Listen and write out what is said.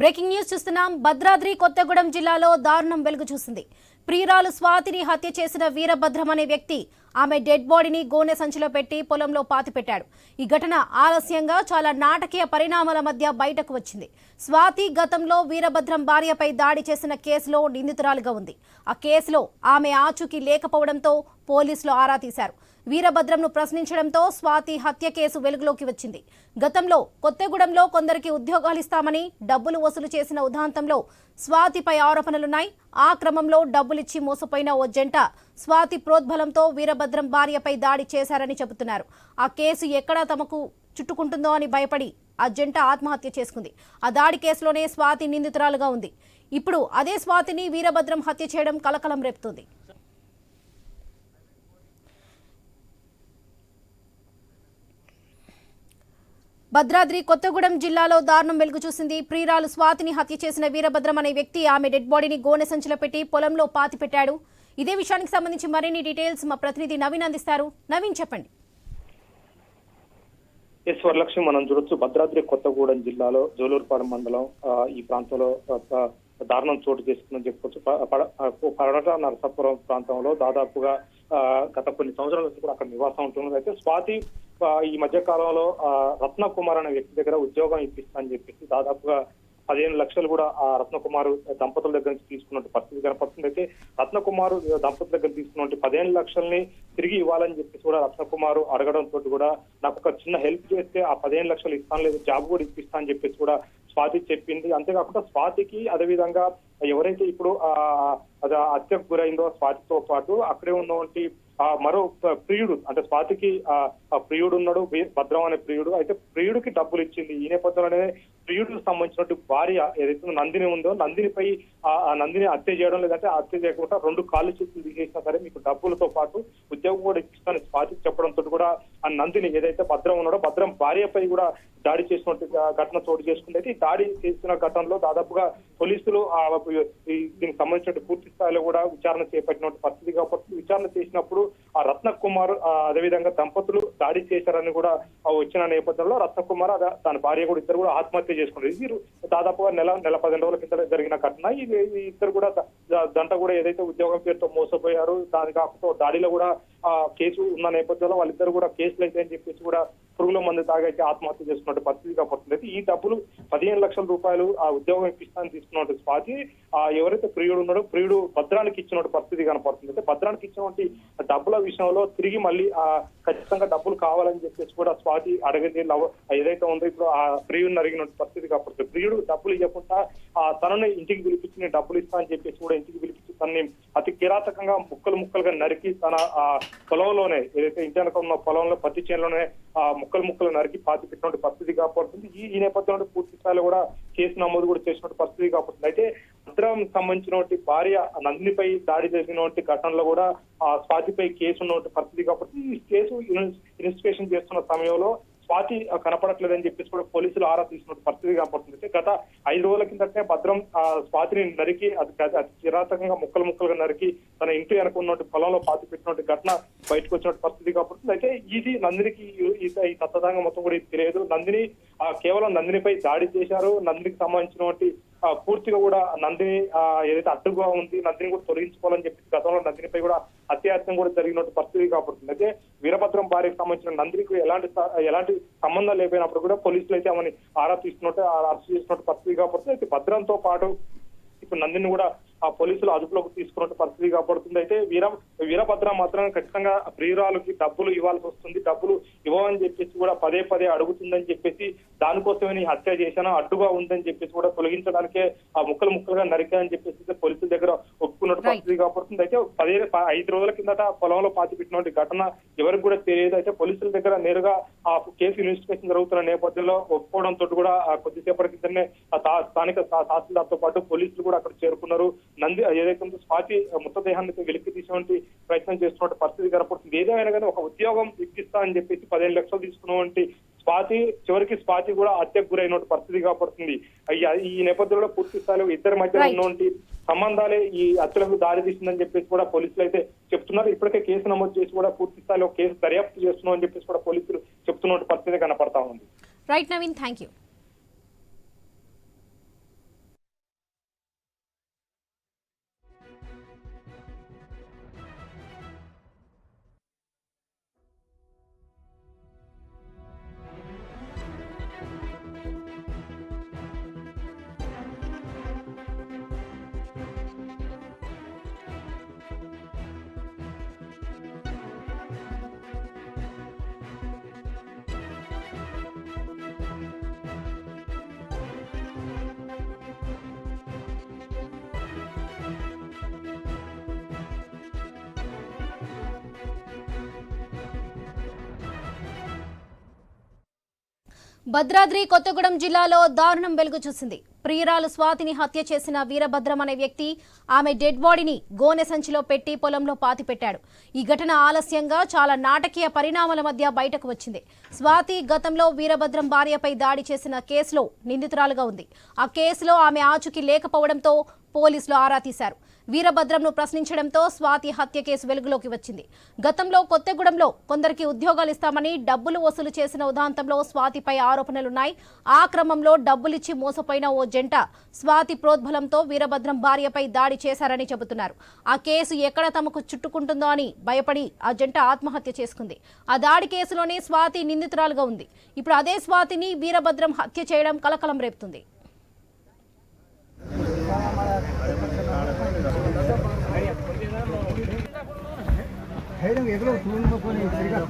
Breaking news చూస్తున్నాం. భద్రాద్రి కొత్తగూడెం జిల్లాలో దారుణం వెలుగు చూసింది ప్రియురాలు స్వాతిని హత్య చేసిన వీరభద్రం అనే వ్యక్తి ఆమె డెడ్ బాడీని గోనె సంచిలో పెట్టి పొలంలో పాతిపెట్టాడు ఈ ఘటన ఆలస్యంగా చాలా నాటకీయ పరిణామాల మధ్య బయటకు వచ్చింది. స్వాతి గతంలో వీరభద్రం భార్యపై దాడి చేసిన కేసులో నిందితురాలుగా ఉంది. ఆ కేసులో ఆమె ఆచూకీ లేకపోవడంతో పోలీసులు ఆరా తీశారు. వీరభద్రంను ప్రశ్నించడంతో స్వాతి హత్య కేసు వెలుగులోకి వచ్చింది. గతంలో కొత్తగూడెంలో కొందరికి ఉద్యోగాలు ఇస్తామని డబ్బులు వసూలు చేసిన ఉదాంతంలో స్వాతిపై ఆరోపణలున్నాయి. ఆ క్రమంలో డబ్బులిచ్చి మోసపోయిన ఓ జంట స్వాతి ప్రోద్బలంతో వీరభద్రం భార్యపై దాడి చేశారని చెబుతున్నారు. ఆ కేసు ఎక్కడా తమకు చుట్టుకుంటుందో అని భయపడి ఆ జంట ఆత్మహత్య చేసుకుంది. ఆ దాడి కేసులోనే స్వాతి నిందితురాలుగా ఉంది. ఇప్పుడు అదే స్వాతిని వీరభద్రం హత్య చేయడం కలకలం రేపుతుంది. భద్రాద్రి కొత్తగూడెం జిల్లాలో దారుణం వెలుగు చూసింది. ప్రియురాలు స్వాతిని హత్య చేసిన వీరభద్రం అనే వ్యక్తి ఆమె డెడ్ బాడీని గోనె సంచిలో పెట్టి పొలంలో పాతి పెట్టాడు. ఇదే విషయానికి సంబంధించి మరిన్ని డీటెయిల్స్ మా ప్రతినిధి నవీన్ అందిస్తారు. నవీన్ చెప్పండి. ఎస్ వరలక్ష్మి మనం చూడొచ్చు భద్రాద్రి కొత్తగూడెం జిల్లాలో జోలూరుపాలెం మండలం ఈ ప్రాంతంలో దారుణం చోటు చేసుకుందని చెప్పుకోవచ్చు. పడట నరసాపురం ప్రాంతంలో దాదాపుగా గత కొన్ని సంవత్సరాల నుంచి కూడా అక్కడ నివాసం ఉంటున్నది. అయితే స్వాతి ఈ మధ్య కాలంలో ఆ, రత్న కుమార్ అనే వ్యక్తి దగ్గర ఉద్యోగం ఇప్పిస్తా అని చెప్పేసి దాదాపుగా పదిహేను లక్షలు కూడా ఆ రత్నకుమార్ దంపతుల దగ్గర నుంచి తీసుకున్నట్టు పరిస్థితి కనపడుతుంది. అయితే రత్నకుమారు దంపతుల దగ్గర తీసుకున్నట్టు పదిహేను లక్షల్ని తిరిగి ఇవ్వాలని చెప్పేసి కూడా రత్నకుమార్ అడగడంతో కూడా నాకు ఒక చిన్న హెల్ప్ చేస్తే ఆ పదిహేను లక్షలు ఇస్తాను లేదు జాబ్ కూడా ఇప్పిస్తా అని చెప్పేసి కూడా స్వాతి చెప్పింది. అంతేకాకుండా స్వాతికి అదేవిధంగా ఎవరైతే ఇప్పుడు ఆ హత్యకు గురైందో స్వాతితో పాటు అక్కడే ఉన్నటువంటి ఆ మరో ప్రియుడు అంటే స్వాతికి ఆ ప్రియుడు ఉన్నాడు భద్రం అనే ప్రియుడు. అయితే ప్రియుడికి డబ్బులు ఇచ్చింది. ఈ నేపథ్యంలోనే ప్రియుడికి సంబంధించినట్టు భార్య ఏదైతే నందిని ఉందో నందినిపై ఆ నందిని హత్య చేయడం లేదంటే హత్య చేయకుండా రెండు కాళ్ళు చేతులు తీసేసినా సరే మీకు డబ్బులతో పాటు ఉద్యోగం కూడా ఇప్పిస్తానని స్వాతికి చెప్పడంతో కూడా ఆ నందిని ఏదైతే భద్రం ఉన్నాడో భద్రం భార్యపై కూడా దాడి చేసినట్టు ఘటన చోటు చేసుకుంది. అయితే ఈ దాడి చేసిన ఘటనలో దాదాపుగా పోలీసులు దీనికి సంబంధించిన పూర్తి స్థాయిలో కూడా విచారణ చేపట్టినటువంటి పరిస్థితి కాబట్టి విచారణ చేసినప్పుడు ఆ రత్న కుమార్ అదేవిధంగా దంపతులు దాడి చేశారని కూడా వచ్చిన నేపథ్యంలో రత్న కుమార్ తన భార్య కూడా ఇద్దరు కూడా ఆత్మహత్య చేసుకున్నారు. ఇది దాదాపుగా నెల నెల పదిహేను రోజుల కింద జరిగిన ఘటన. ఇది ఈ ఇద్దరు కూడా దంట కూడా ఏదైతే ఉద్యోగం పేరుతో మోసపోయారు దాని కాకపోతే దాడిలో కూడా కేసు ఉన్న నేపథ్యంలో వాళ్ళిద్దరు కూడా కేసులు అయితే అని చెప్పేసి కూడా పురుగుల మందు తాగైతే ఆత్మహత్య చేసుకున్నట్టు పరిస్థితి. కాబడుతుంది ఈ డబ్బులు పదిహేను లక్షల రూపాయలు ఆ ఉద్యోగం ఇప్పిస్తానని తీసుకున్నట్టు స్వాతి ఆ ఎవరైతే ప్రియుడు ఉన్నాడో ప్రియుడు భద్రానికి ఇచ్చినట్టు పరిస్థితి కనపడుతుంది. అయితే భద్రానికి ఇచ్చినటువంటి డబ్బుల విషయంలో తిరిగి మళ్ళీ ఆ ఖచ్చితంగా డబ్బులు కావాలని చెప్పేసి కూడా స్వాతి అడగది. ఏదైతే ఉందో ఇప్పుడు ఆ ప్రియుడిని అడిగినటువంటి పరిస్థితి కాబట్టి ప్రియుడు డబ్బులు ఇవ్వకుండా ఆ తనని ఇంటికి పిలిపించి నేను డబ్బులు ఇస్తా అని చెప్పేసి కూడా ఇంటికి పిలిపించి తనని అతి కిరాతకంగా ముక్కలు ముక్కలుగా నరికి తన ఆ పొలంలోనే ఏదైతే ఇంటి వెనక ఉన్న పొలంలో పత్తి చేనులోనే ఆ ముక్కలు ముక్కలు నరికి పాతి పెట్టినటువంటి పరిస్థితి కాపాడుతుంది. ఈ ఈ నేపథ్యంలో పూర్తి స్థాయిలో కూడా కేసు నమోదు కూడా చేసినటువంటి పరిస్థితి కాపాడుతుంది. అయితే భద్రం సంబంధించినటువంటి భార్య నందినిపై దాడి జరిగినటువంటి ఘటనలో కూడా ఆ స్వాతిపై కేసు ఉన్నటువంటి పరిస్థితి కాబట్టి ఈ కేసు ఇన్వెస్టిగేషన్ చేస్తున్న సమయంలో స్వాతి కనపడట్లేదని చెప్పేసి కూడా పోలీసులు ఆరా తీసిన పరిస్థితి కనపడుతుంది గత ఐదు రోజుల కిందటే భద్రం ఆ స్వాతిని నరికి అది అది అతి కిరాతకంగా ముక్కలు ముక్కలుగా నరికి తన ఇంటి వెనక ఉన్నటువంటి పొలంలో పాతి పెట్టినటువంటి ఘటన బయటకు వచ్చిన పరిస్థితి కాబట్టి అయితే ఇది నందినికి ఈ- ఈ మొత్తం కూడా ఇది తెలియదు. నందిని కేవలం నందినిపై దాడి చేశారు. నందినికి సంబంధించినటువంటి పూర్తిగా కూడా నందిని ఏదైతే అడ్డుగా ఉంది నందిని కూడా తొలగించుకోవాలని చెప్పి గతంలో నందినిపై కూడా అత్యాచారం కూడా జరిగినట్టు పరిస్థితి కాబడుతుంది అయితే వీరభద్రం భార్యకు సంబంధించిన నందినికి ఎలాంటి ఎలాంటి సంబంధం లేకపోయినప్పుడు కూడా పోలీసులు అయితే ఆమెని ఆరా తీస్తున్నట్టు అరెస్ట్ చేసినట్టు పరిస్థితి కాబడుతుంది అయితే భద్రంతో పాటు ఇప్పుడు నందిని కూడా ఆ పోలీసులు అదుపులోకి తీసుకున్నట్టు పరిస్థితి కాబడుతుంది. అయితే వీర వీరభద్ర మాత్రం ఖచ్చితంగా ప్రియురాలకి డబ్బులు ఇవ్వాల్సి వస్తుంది. డబ్బులు ఇవ్వమని చెప్పేసి కూడా పదే పదే అడుగుతుందని చెప్పేసి దానికోసమే నీ హత్య చేశాను. అడ్డుగా ఉందని చెప్పేసి కూడా తొలగించడానికే ఆ ముక్కలు ముక్కలుగా నరికా అని చెప్పేసి అయితే పోలీసుల దగ్గర ఒప్పుకున్నట్టు. పరిస్థితి కాబడుతుంది. అయితే పదే ఐదు రోజుల కిందట పొలంలో పాతి పెట్టినటువంటి ఘటన ఎవరికి కూడా తెలియదు. అయితే పోలీసుల దగ్గర నేరుగా ఆ కేసు ఇన్వెస్టిగేషన్ జరుగుతున్న నేపథ్యంలో ఒప్పుకోవడంతో కూడా కొద్దిసేపటి తా- స్థానిక తహసీల్దార్తో పాటు పోలీసులు కూడా అక్కడ చేరుకున్నారు. నంది ఏదైతే స్వాతి మృతదేహాన్ని వెలికి తీసేటువంటి ప్రయత్నం చేస్తున్నటువంటి పరిస్థితి కనపడుతుంది. ఏదేమైనా కానీ ఒక ఉద్యోగం ఇప్పిస్తా అని చెప్పేసి పదిహేను లక్షలు తీసుకున్నటువంటి స్వాతి చివరికి స్వాతి కూడా హత్యకు గురైన పరిస్థితి కాపాడుతుంది ఈ- నేపథ్యంలో పూర్తి స్థాయిలో ఇద్దరి మధ్య. ఉన్నటువంటి సంబంధాలే ఈ హత్యలకు దారి తీసిందని చెప్పేసి కూడా పోలీసులు అయితే చెప్తున్నారు. ఇప్పటికే కేసు నమోదు చేసి కూడా పూర్తి స్థాయిలో కేసు దర్యాప్తు చేస్తున్నాం అని చెప్పేసి కూడా పోలీసులు చెప్తున్న పరిస్థితి కనపడతా ఉంది. Right Naveen thank you Bhadradri Kothagudem జిల్లాలో దారుణం వెలుగు చూసింది. ప్రియురాలు స్వాతిని హత్య చేసిన వీరభద్రం అనే వ్యక్తి ఆమె డెడ్ బాడీని గోనె సంచిలో పెట్టి పొలంలో పాతిపెట్టాడు. ఈ ఘటన ఆలస్యంగా చాలా నాటకీయ పరిణామాల మధ్య బయటకు వచ్చింది. స్వాతి గతంలో వీరభద్రం భార్యపై దాడి చేసిన కేసులో నిందితురాలుగా ఉంది. ఆ కేసులో ఆమె ఆచూకీ లేకపోవడంతో పోలీసులు ఆరా తీశారు. వీరభద్రంను ప్రశ్నించడంతో స్వాతి హత్య కేసు వెలుగులోకి వచ్చింది. గతంలో కొత్తగూడెంలో కొందరికి ఉద్యోగాలు ఇస్తామని డబ్బులు వసూలు చేసిన ఉదాంతంలో స్వాతిపై ఆరోపణలున్నాయి. ఆ క్రమంలో డబ్బులిచ్చి మోసపోయిన ఓ జంట స్వాతి ప్రోద్బలంతో వీరభద్రం భార్యపై దాడి చేశారని చెబుతున్నారు. ఆ కేసు ఎక్కడ తమకు చుట్టుకుంటుందో అని భయపడి ఆ జంట ఆత్మహత్య చేసుకుంది. ఆ దాడి కేసులోనే స్వాతి నిందితురాలుగా ఉంది. ఇప్పుడు అదే స్వాతిని వీరభద్రం హత్య చేయడం కలకలం రేపుతుంది. साइड में एक लोग टूल में कोई तरीका